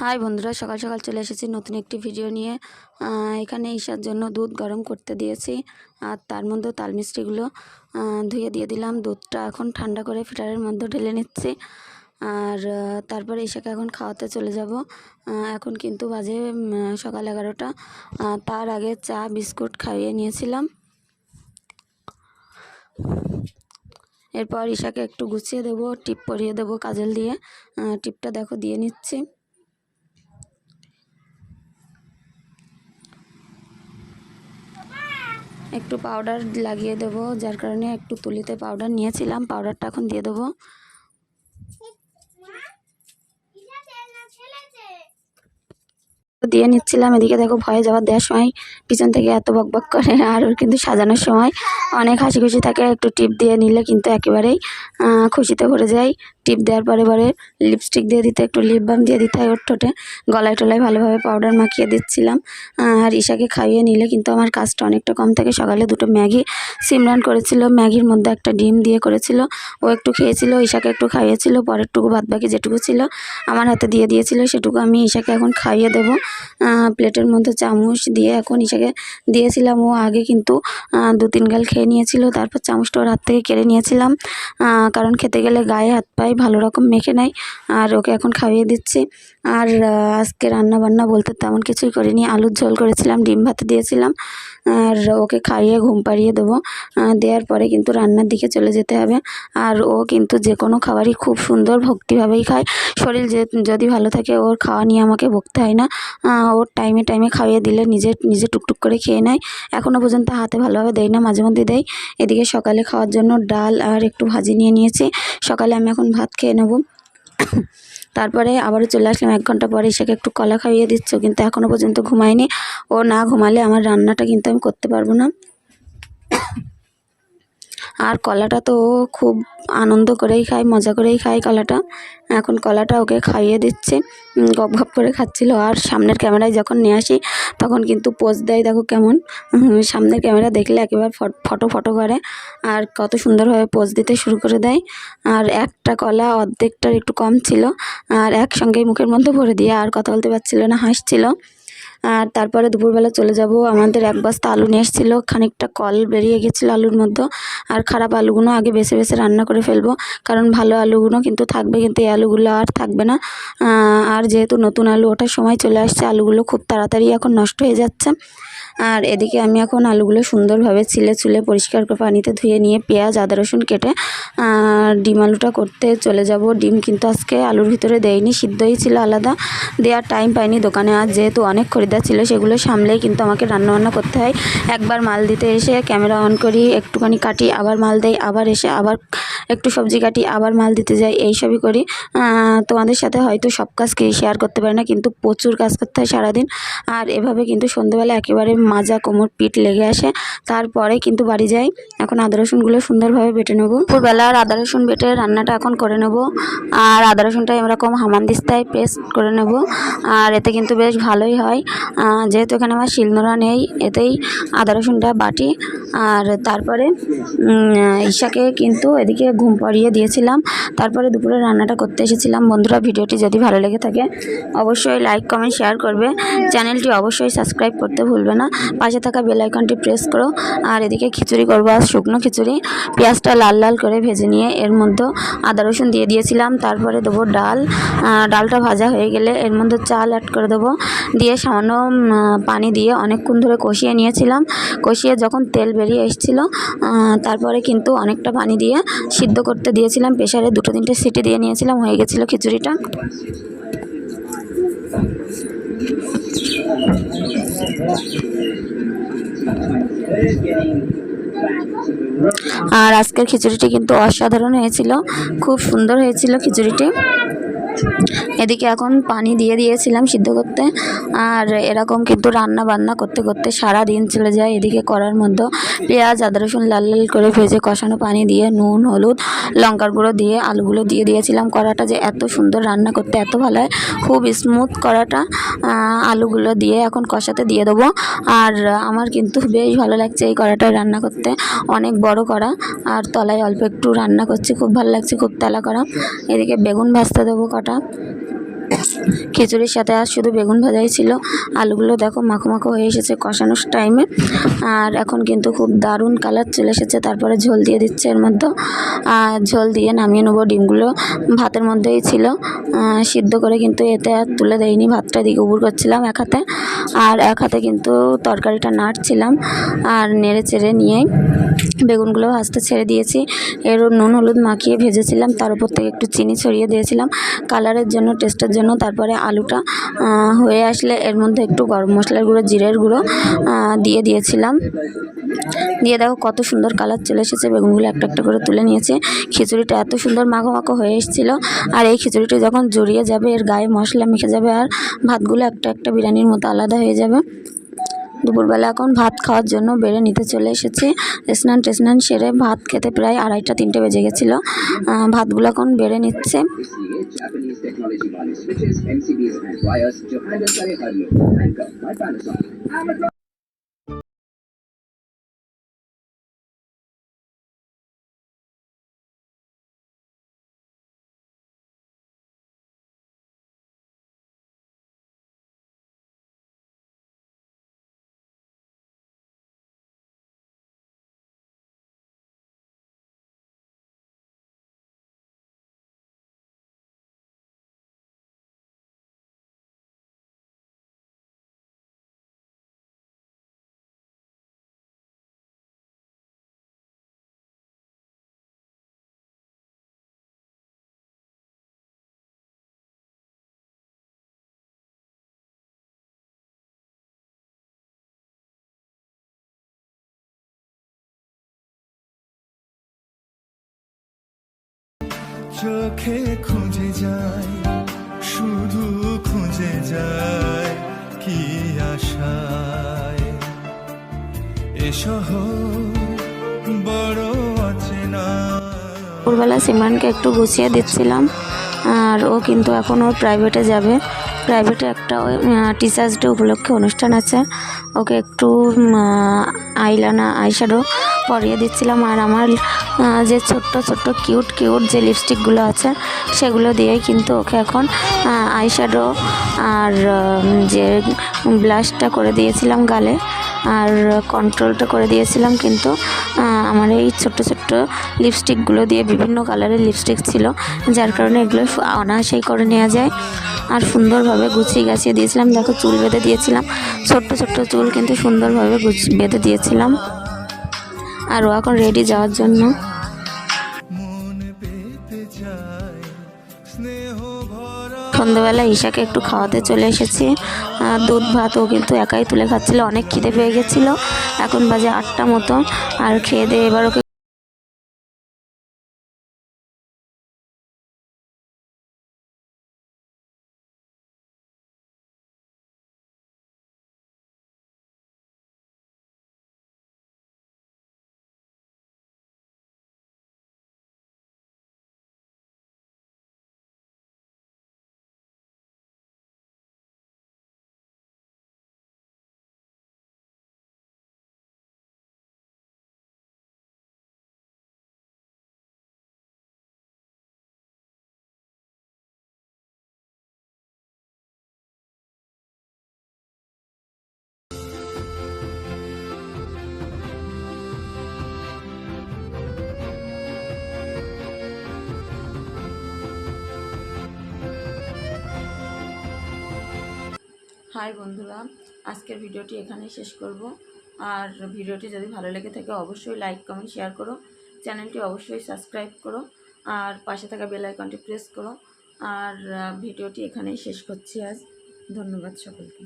High বন্ধুরা, সকাল সকাল চলে এসেছি নতুন একটি ভিডিও নিয়ে। এখানে ঈশার জন্য দুধ গরম করতে দিয়েছি আর তার মধ্যে তাল মিষ্টিগুলো ধুয়ে দিয়ে দিলাম। দুধটা এখন ঠান্ডা করে ফিটারের মধ্যে ঢেলে নিচ্ছি আর তারপরে ঈশাকে এখন খাওয়াতে চলে যাব। এখন কিন্তু বাজে সকাল এগারোটা। তার আগে চা, বিস্কুট খাইয়ে নিয়েছিলাম। এরপর ঈশাকে একটু গুছিয়ে দেবো, টিপ পরিয়ে দেবো কাজল দিয়ে। টিপটা দেখো, দিয়ে নিচ্ছি। একটু পাউডার লাগিয়ে দেবো, যার কারণে একটু তুলিতে পাউডার নিয়েছিলাম পাউডারটা এখন দিয়ে দেবো। দিয়ে নিচ্ছিলাম, এদিকে দেখো ভয়ে যাওয়ার দেওয়ার সময়, পিছন থেকে এত বক বক করে, আর ওর কিন্তু সাজানোর সময় অনেক হাসি খুশি থাকে, একটু টিপ দিয়ে নিলে কিন্তু একেবারেই খুশিতে ভরে যায়। টিপ দেওয়ার পরে পরে লিপস্টিক দিয়ে দিতে, একটু লিপ বাম দিয়ে দিতে হয় ওর ঠোঁটে। গলায় টলায় ভালোভাবে পাউডার মাখিয়ে দিচ্ছিলাম। আর ঈশাকে খাইয়ে নিলে কিন্তু আমার কাজটা অনেকটা কম থাকে। সকালে দুটো ম্যাগি সিমরান করেছিল, ম্যাগির মধ্যে একটা ডিম দিয়ে করেছিল। ও একটু খেয়েছিল, ঈশাকে একটু খাইয়েছিল, পরেরটুকু বাদ বাকি যেটুকু ছিল আমার হাতে দিয়ে দিয়েছিল, সেটুকু আমি ঈশাকে এখন খাইয়ে দেবো। প্লেটের মধ্যে চামচ দিয়ে এখন ঈশাকে দিয়েছিলাম। ও আগে কিন্তু দু তিন গাল খেয়ে নিয়েছিল, তারপর চামচটা ওর হাত থেকে কেড়ে নিয়েছিলাম। কারণ খেতে গেলে গায়ে হাত পায়ে ভালো রকম মেখে নেয়। আর ওকে এখন খাইয়ে দিচ্ছি। আর আজকে রান্না বান্না বলতে তেমন কিছুই করিনি। আলুর ঝোল করেছিলাম, ডিম ভাত দিয়েছিলাম। আর ওকে খাইয়ে ঘুম পাড়িয়ে দেবো। দেওয়ার পরে কিন্তু রান্নার দিকে চলে যেতে হবে। আর ও কিন্তু যে কোনো খাবারই খুব সুন্দর ভক্তিভাবেই খায়। শরীর যে, যদি ভালো থাকে ওর খাওয়া নিয়ে আমাকে বকতে হয় না। ওর টাইমে টাইমে খাইয়ে দিলে নিজে নিজে টুকটুক করে খেয়ে নেয়। এখনও পর্যন্ত হাতে ভালোভাবে দেয় না মাঝে মধ্যে দেয়। এদিকে সকালে খাওয়ার জন্য ডাল আর একটু ভাজি নিয়ে নিয়েছি। সকালে আমি এখন ভাত খেয়ে নেব। তারপরে আবারও চলে আসলাম, এক ঘণ্টা পরে সেকে একটু কলা খাইয়ে দিচ্ছ, কিন্তু এখনও পর্যন্ত ঘুমায়নি। ও না ঘুমালে আমার রান্নাটা কিন্তু আমি করতে পারব না। আর কলাটা তো খুব আনন্দ করেই খায়, মজা করেই খায় কলাটা। এখন কলাটা ওকে খাইয়ে দিচ্ছে গপ গপ করে খাচ্ছিল। আর সামনের ক্যামেরায় যখন নিয়ে আসি, তখন কিন্তু পোজ দেয়, দেখো কেমন। সামনের ক্যামেরা দেখলে একেবারে ফট- ফটো করে। আর কত সুন্দরভাবে পোজ দিতে শুরু করে দেয়। আর একটা কলা অর্ধেকটার একটু কম ছিল। আর একসঙ্গেই মুখের মধ্যে ভরে দিয়ে আর কথা বলতে পারছিল না, হাসছিল। আর তারপরে দুপুরবেলা চলে যাব। আমাদের এক বস্তা আলু নিয়ে এসেছিল, খানিকটা কল বেরিয়ে গেছিল আলুর মধ্যে। আর খারাপ আলুগুলো আগে বেছে বেছে রান্না করে ফেলব, কারণ ভালো আলুগুলো কিন্তু থাকবে, কিন্তু এই আলুগুলো আর থাকবে না। আর যেহেতু নতুন আলু ওঠার সময় চলে আসছে, আলুগুলো খুব তাড়াতাড়ি এখন নষ্ট হয়ে যাচ্ছে। আর এদিকে আমি এখন আলুগুলো সুন্দরভাবে ছিলে চুলে পরিষ্কার করে পানিতে ধুয়ে নিয়ে পেঁয়াজ, আদা, রসুন কেটে ডিম আলুটা করতে চলে যাব। ডিম কিন্তু আজকে আলুর ভিতরে দেয়নি, সিদ্ধই ছিল আলাদা। দেওয়ার টাইম পাইনি দোকানে। আর যেহেতু অনেক খরিদ্দার ছিল, সেগুলো সামলেই কিন্তু আমাকে রান্নাবান্না করতে হয়। একবার মাল দিতে এসে ক্যামেরা অন করি, একটুখানি কাটি, আবার মাল দেই, আবার এসে আবার একটু সবজি কাটি, আবার মাল দিতে যাই এইসবই করি। তোমাদের সাথে হয়তো সব কাজ কি শেয়ার করতে পারি না, কিন্তু প্রচুর কাজ করতে হয় সারাদিন। আর এভাবে কিন্তু সন্ধ্যেবেলা একেবারে মাজা কোমর পিঠ লেগে আসে। তারপরে কিন্তু বাড়ি যাই। এখন আদা রসুনগুলো সুন্দরভাবে বেটে নেব। দুপুরবেলা আর আদা রসুন বেটে রান্নাটা এখন করে নেব। আর আদা রসুনটা এরকম হামানদিস্তায় পেস্ট করে নেব। আর এতে কিন্তু বেশ ভালোই হয়। যেহেতু এখানে আমার শিলনোড়া নেই, এতেই আদা রসুনটা বাটি। আর তারপরে ঈশাকে কিন্তু এদিকে ঘুম পাড়িয়ে দিয়েছিলাম। তারপরে দুপুরে রান্নাটা করতে এসেছিলাম। বন্ধুরা, ভিডিওটি যদি ভালো লেগে থাকে, অবশ্যই লাইক কমেন্ট শেয়ার করবে। চ্যানেলটি অবশ্যই সাবস্ক্রাইব করতে ভুলবে না। পাশে থাকা বেল আইকনটি প্রেস করো। আর এদিকে খিচুড়ি করব, আর শুকনো খিচুড়ি। পেঁয়াজটা লাল লাল করে ভেজে নিয়ে এর মধ্যে আদা রসুন দিয়ে দিয়েছিলাম। তারপরে দেবো ডাল। ডালটা ভাজা হয়ে গেলে এর মধ্যে চাল অ্যাড করে দেবো। দিয়ে সামান্য পানি দিয়ে অনেকক্ষণ ধরে কষিয়ে নিয়েছিলাম। কষিয়ে যখন তেল বেরিয়ে এসেছিল তারপরে কিন্তু অনেকটা পানি দিয়ে সিদ্ধ করতে দিয়েছিলাম। প্রেশারে দুটো তিনটে সিটি দিয়ে নিয়েছিলাম, হয়ে গেছিল খিচুড়িটা। আর আজকের খিচুড়িটি কিন্তু অসাধারণ হয়েছিল। খুব সুন্দর হয়েছিল খিচুড়িটি। এদিকে এখন পানি দিয়ে দিয়েছিলাম সিদ্ধ করতে, আর এরকম কিন্তু রান্না বান্না করতে করতে সারা দিন চলে যায়। এদিকে করার মধ্যে পেঁয়াজ, আদা, রসুন লাল লাল করে ভেজে কষানো পানি দিয়ে নুন, হলুদ, লঙ্কার গুঁড়ো দিয়ে আলুগুলো দিয়ে দিয়েছিলাম। কড়াটা যে এত সুন্দর রান্না করতে এত ভালো হয়, খুব স্মুথ কড়াটা আলুগুলো দিয়ে এখন কষাতে দিয়ে দেবো। আর আমার কিন্তু বেশ ভালো লাগছে এই কড়াটায় রান্না করতে। অনেক বড় কড়া, আর তলায় অল্প একটু রান্না করছি, খুব ভালো লাগছে, খুব তেলা করা এদিকে বেগুন ভাজতে দেবো কটা? খিচুড়ির সাথে আর শুধু বেগুন ভাজাই ছিল। আলুগুলো দেখো মাখো মাখো হয়ে এসেছে কষানোর টাইমে আর এখন কিন্তু খুব দারুণ কালার চলে এসেছে। তারপরে ঝোল দিয়ে দিচ্ছে এর মধ্যে। আর ঝোল দিয়ে নামিয়ে নেব ডিমগুলো। ভাতের মধ্যেই ছিল। সিদ্ধ করে কিন্তু এতে আর তুলে দেয়নি ভাতটা দিকে উবুর করছিলাম এক হাতে। আর এক হাতে কিন্তু তরকারিটা নাড়ছিলাম। আর নেড়ে চেড়ে নিয়ে বেগুনগুলো ভাজতে ছেড়ে দিয়েছি। এর নুন, হলুদ মাখিয়ে ভেজেছিলাম। তার উপর থেকে একটু চিনি ছড়িয়ে দিয়েছিলাম। কালারের জন্য টেস্টের জন্য তারপরে আলুটা হয়ে আসলে এর মধ্যে একটু গরম মশলার গুঁড়ো, জিরের গুঁড়ো দিয়ে দিয়েছিলাম। দিয়ে দেখো কত সুন্দর কালার চলে এসেছে, বেগুনগুলো একটা একটা করে তুলে নিয়েছে। খিচুড়িটা এত সুন্দর মাখো মাখো হয়ে এসেছিল। আর এই খিচুড়িটা যখন জড়িয়ে যাবে, এর গায়ে মশলা মেখে যাবে, আর ভাতগুলো একটা একটা বিরিয়ানির মতো আলাদা হয়ে যাবে। দুপুরবেলা এখন ভাত খাওয়ার জন্য বেড়ে নিতে চলে এসেছি। স্নান টেস্নান সেরে ভাত খেতে প্রায় আড়াইটা, তিনটে বেজে গেছিল। ভাতগুলো এখন বেড়ে নিচ্ছে। Japanese technology body switches, MCBs and wires to handle Sony audio, by Panasonic. Amazon. চোখে খুঁজে যায় শুধু খুঁজে যায় কি আশায়। এ শহর বড় অচেনা। ভোরবেলা সিমরানকে একটু গুছিয়ে দিচ্ছিলাম, আর ও কিন্তু এখন ওর প্রাইভেটে যাবে। প্রাইভেটে একটা টিচার্স ডে উপলক্ষে অনুষ্ঠান আছে। ওকে একটু আইলানা আইশ্যাডো পরিয়ে দিচ্ছিলাম। আর আমার যে ছোট্ট ছোট্ট কিউট কিউট যে লিপস্টিকগুলো আছে, সেগুলো দিয়েই কিন্তু ওকে এখন আইশ্যাডো আর যে ব্লাশটা করে দিয়েছিলাম গালে, আর কন্ট্রোলটা করে দিয়েছিলাম কিন্তু আমার এই ছোট্ট ছোট্ট লিপস্টিকগুলো দিয়ে বিভিন্ন কালারের লিপস্টিক ছিল, যার কারণে এগুলো অনায়াসেই করে নেওয়া যায়। আর সুন্দরভাবে গুছিয়ে গাছিয়ে দিয়েছিলাম। দেখো চুল বেঁধে দিয়েছিলাম। ছোট্ট ছোট্ট চুল কিন্তু সুন্দরভাবে বেঁধে দিয়েছিলাম। আর ও এখন রেডি যাওয়ার জন্য। সন্ধ্যেবেলা ঈশাকে একটু খাওয়াতে চলে এসেছি। দুধ, ভাত ও কিন্তু একাই তুলে খাচ্ছিল। অনেক খিদে পেয়ে গেছিল। এখন বাজে আটটা মতো। আর খেয়ে দিয়ে এবার ওকে হাই বন্ধুরা, আজকের ভিডিওটি এখানেই শেষ করব। আর ভিডিওটি যদি ভালো লেগে থাকে, অবশ্যই লাইক, কমেন্ট, শেয়ার করো। চ্যানেলটি অবশ্যই সাবস্ক্রাইব করো। আর পাশে থাকা বেল আইকনটি প্রেস করো। আর ভিডিওটি এখানেই শেষ করছি আজ। ধন্যবাদ সকলকে।